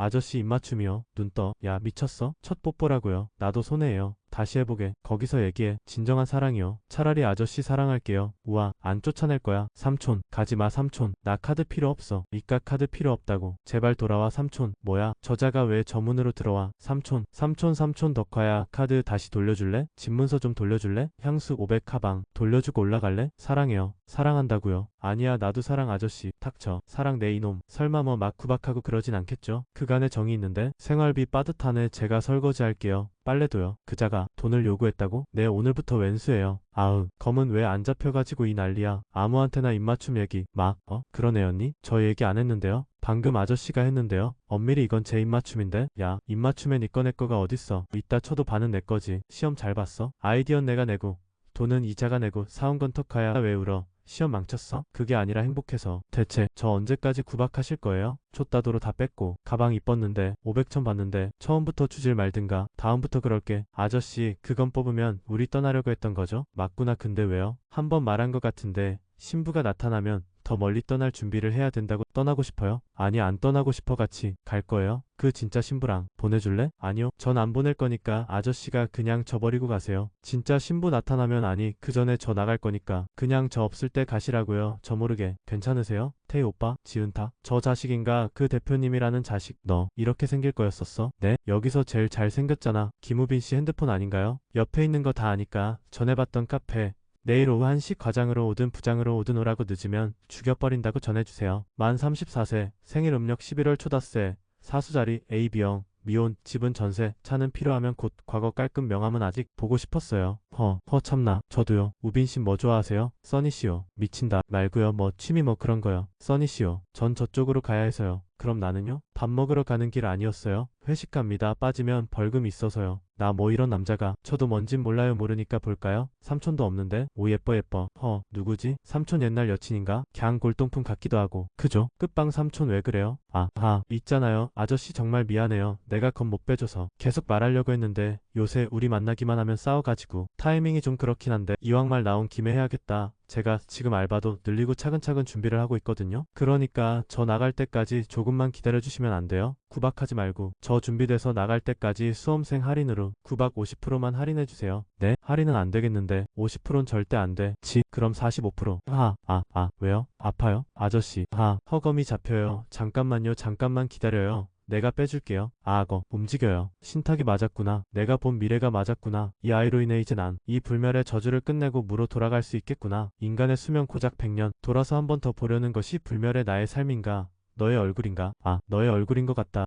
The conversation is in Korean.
아저씨 입맞춤이요. 눈 떠. 야, 미쳤어? 첫 뽀뽀라고요. 나도 손해예요. 다시 해보게. 거기서 얘기해. 진정한 사랑이요. 차라리 아저씨 사랑할게요. 우와, 안 쫓아낼 거야. 삼촌, 가지마 삼촌. 나 카드 필요 없어. 이깟 카드 필요 없다고. 제발 돌아와 삼촌. 뭐야? 저자가 왜 저문으로 들어와? 삼촌, 삼촌 삼촌 덕화야. 카드 다시 돌려줄래? 집문서 좀 돌려줄래? 향수 500 카방. 돌려주고 올라갈래? 사랑해요. 사랑한다고요. 아니야 나도 사랑 아저씨 탁쳐 사랑 내 이놈 설마 뭐 막 구박하고 그러진 않겠죠 그간의 정이 있는데 생활비 빠듯하네 제가 설거지 할게요 빨래도요 그자가 돈을 요구했다고? 네 오늘부터 왼수예요. 아으 검은 왜 안 잡혀가지고 이 난리야? 아무한테나 입맞춤 얘기 막 어? 그러네 언니. 저 얘기 안 했는데요? 방금 아저씨가 했는데요? 엄밀히 이건 제 입맞춤인데? 야 입맞춤엔 이꺼 내 거가 어딨어? 이따 쳐도 반은 내 거지. 시험 잘 봤어? 아이디어는 내가 내고 돈은 이자가 내고 사온 건 턱하야 왜 울어 시험 망쳤어? 그게 아니라 행복해서. 대체 저 언제까지 구박하실 거예요? 촛다도로 다 뺐고 가방 이뻤는데 500천 받는데 처음부터 주질 말든가 다음부터 그럴게. 아저씨 그건 뽑으면 우리 떠나려고 했던 거죠? 맞구나 근데 왜요? 한 번 말한 것 같은데 신부가 나타나면 더 멀리 떠날 준비를 해야 된다고 떠나고 싶어요? 아니 안 떠나고 싶어 같이 갈 거예요? 그 진짜 신부랑 보내줄래? 아니요 전 안 보낼 거니까 아저씨가 그냥 저 버리고 가세요 진짜 신부 나타나면 아니 그 전에 저 나갈 거니까 그냥 저 없을 때 가시라고요 저 모르게 괜찮으세요? 태희 오빠 지은타 저 자식인가 그 대표님이라는 자식 너 이렇게 생길 거였었어? 네 여기서 제일 잘생겼잖아 김우빈 씨 핸드폰 아닌가요? 옆에 있는 거 다 아니까 전에 봤던 카페 내일 오후 1시 과장으로 오든 부장으로 오든 오라고 늦으면 죽여버린다고 전해주세요. 만 34세, 생일 음력 11월 초다세, 사수자리 AB형, 미혼, 집은 전세, 차는 필요하면 곧 과거 깔끔 명함은 아직 보고 싶었어요. 허, 허 참나, 저도요. 우빈 씨 뭐 좋아하세요? 써니 씨요. 미친다. 말고요. 뭐 취미 뭐 그런 거요. 써니 씨요. 전 저쪽으로 가야 해서요. 그럼 나는요? 밥 먹으러 가는 길 아니었어요? 회식 갑니다. 빠지면 벌금 있어서요. 나 뭐 이런 남자가. 저도 뭔진 몰라요. 모르니까 볼까요? 삼촌도 없는데? 오 예뻐 예뻐. 허, 누구지? 삼촌 옛날 여친인가? 갱 골동품 같기도 하고. 그죠? 끝방 삼촌 왜 그래요? 아, 아, 있잖아요. 아저씨 정말 미안해요. 내가 겁 못 빼줘서. 계속 말하려고 했는데 요새 우리 만나기만 하면 싸워가지고 타이밍이 좀 그렇긴 한데 이왕 말 나온 김에 해야겠다. 제가 지금 알바도 늘리고 차근차근 준비를 하고 있거든요. 그러니까 저 나갈 때까지 조금만 기다려주시면 안 돼요? 구박하지 말고 저 준비돼서 나갈 때까지 수험생 할인으로 구박 50%만 할인해주세요. 네? 할인은 안 되겠는데 50%는 절대 안 돼. 지 그럼 45%. 하, 아, 아, 왜요? 아파요? 아저씨, 하, 허검이 잡혀요. 잠깐만요, 잠깐만 기다려요. 내가 빼줄게요. 아, 악어, 움직여요. 신탁이 맞았구나. 내가 본 미래가 맞았구나. 이 아이로 인해 이제 난 이 불멸의 저주를 끝내고 무로 돌아갈 수 있겠구나. 인간의 수명 고작 100년. 돌아서 한 번 더 보려는 것이 불멸의 나의 삶인가? 너의 얼굴인가? 아, 너의 얼굴인 것 같다.